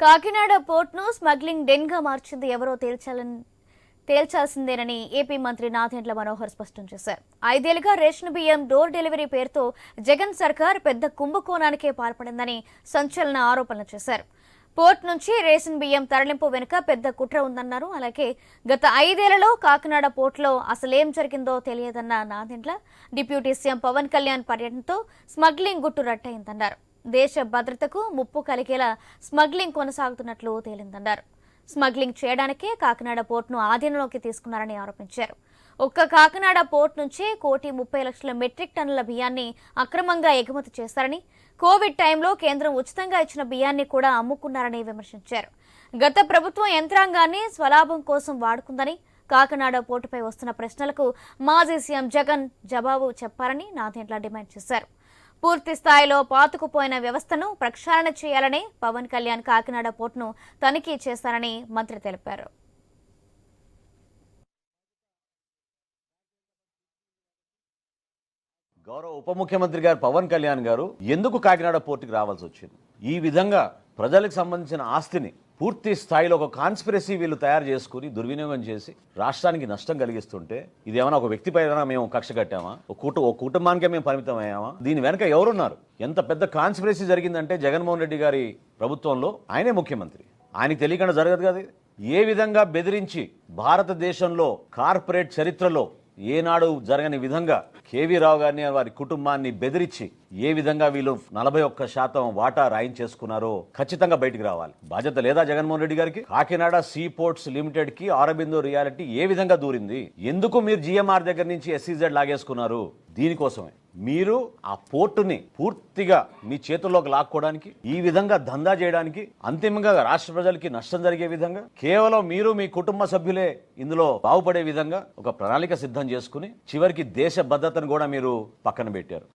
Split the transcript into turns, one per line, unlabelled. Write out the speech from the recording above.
Kakinada పోర్ట్ను smuggling డెన్గా మార్చింది ఎవరో తేల్చాలని తేల్చాల్సిందేనని AP మంత్రి నాదెండ్ల మనోహర్ స్పష్టం చేశారు. ఐదేళ్ళుగా రేషన్ బియ్యం డోర్ డెలివరీ పేరుతో జగన్ సర్కార్ పెద్ద కుంభకోణానికే పాల్పడిందని సంచలన ఆరోపణలు చేశారు. పోర్ట్ నుంచి రేషన్ బియ్యం తరలింపు వెనుక పెద్ద కుట్ర ఉందన్నారు. అలాగే గత ఐదేళ్ళలో కాకినాడ పోర్టులో అసలేం జరిగిందో తెలియదన్న నాదెండ్ల డిప్యూటీ సీఎం పవన్ కళ్యాణ్ పర్యటనతో స్మగ్లింగ్ గుట్టు రట్టయిందన్నారు. దేశ భద్రతకు ముప్పు కలిగేలా స్మగ్లింగ్ కొనసాగుతున్నట్లు తేలిందన్నారు. స్మగ్లింగ్ చేయడానికే కాకినాడ పోర్టును ఆధీనంలోకి తీసుకున్నారని ఆరోపించారు. ఒక్క కాకినాడ పోర్ట్ నుంచే కోటి ముప్పై లక్షల మెట్రిక్ టన్నుల బియ్యాన్ని అక్రమంగా ఎగుమతి చేశారని కోవిడ్ టైంలో కేంద్రం ఉచితంగా ఇచ్చిన బియ్యాన్ని కూడా అమ్ముకున్నారని విమర్శించారు. గత ప్రభుత్వం యంత్రాంగాన్ని స్వలాభం కోసం వాడుకుందని కాకినాడ పోర్టుపై వస్తున్న ప్రశ్నలకు మాజీ సీఎం జగన్ జవాబు చెప్పారని నాదేంట్ల డిమాండ్ చేశారు. పూర్తి స్థాయిలో పాతుకుపోయిన వ్యవస్థను ప్రక్షాళన చేయాలని పవన్ కళ్యాణ్ కాకినాడ పోర్టును తనిఖీ చేశారని మంత్రి తెలిపారు.
గౌరవ ఉప ముఖ్యమంత్రి గారు పవన్ కళ్యాణ్ గారు ఎందుకు కాకినాడ పోర్టుకి రావాల్సి వచ్చింది? ఈ విధంగా ప్రజలకు సంబంధించిన ఆస్తిని పూర్తి స్థాయిలో ఒక కాన్స్పిరసీ వీళ్ళు తయారు చేసుకుని దుర్వినియోగం చేసి రాష్ట్రానికి నష్టం కలిగిస్తుంటే ఇది ఏమైనా ఒక వ్యక్తి పైన మేము కక్ష కట్టామా? ఒక కుటు ఒక కుటుంబానికే మేము పరిమితం అయ్యామా? దీని వెనక ఎవరున్నారు? ఎంత పెద్ద కాన్స్పిరసీ జరిగిందంటే జగన్మోహన్ రెడ్డి గారి ప్రభుత్వంలో ఆయనే ముఖ్యమంత్రి. ఆయనకి తెలియకుండా జరగదు కదా ఏ విధంగా బెదిరించి భారతదేశంలో కార్పొరేట్ చరిత్రలో ఏనాడు జరగని విధంగా కేవీ రావు గారిని వారి కుటుంబాన్ని బెదిరించి ఏ విధంగా వీళ్ళు నలభై ఒక్క శాతం వాటా రాయించేసుకున్నారో ఖచ్చితంగా బయటికి రావాలి. బాధ్యత లేదా జగన్మోహన్ రెడ్డి గారికి? కాకినాడ సీ పోర్ట్స్ లిమిటెడ్కి ఆరబిందో రియాలిటీ ఏ విధంగా దూరింది? ఎందుకు మీరు జిఎంఆర్ దగ్గర నుంచి ఎస్సీజెడ్ లాగేసుకున్నారు? దీనికోసమే. మీరు ఆ పోర్టుని పూర్తిగా మీ చేతుల్లోకి లాక్కోవడానికి ఈ విధంగా దందా చేయడానికి అంతిమంగా రాష్ట్ర ప్రజలకి నష్టం జరిగే విధంగా కేవలం మీరు మీ కుటుంబ సభ్యులే ఇందులో బాగుపడే విధంగా ఒక ప్రణాళిక సిద్ధం చేసుకుని చివరికి దేశ భద్రతను కూడా మీరు పక్కన పెట్టారు.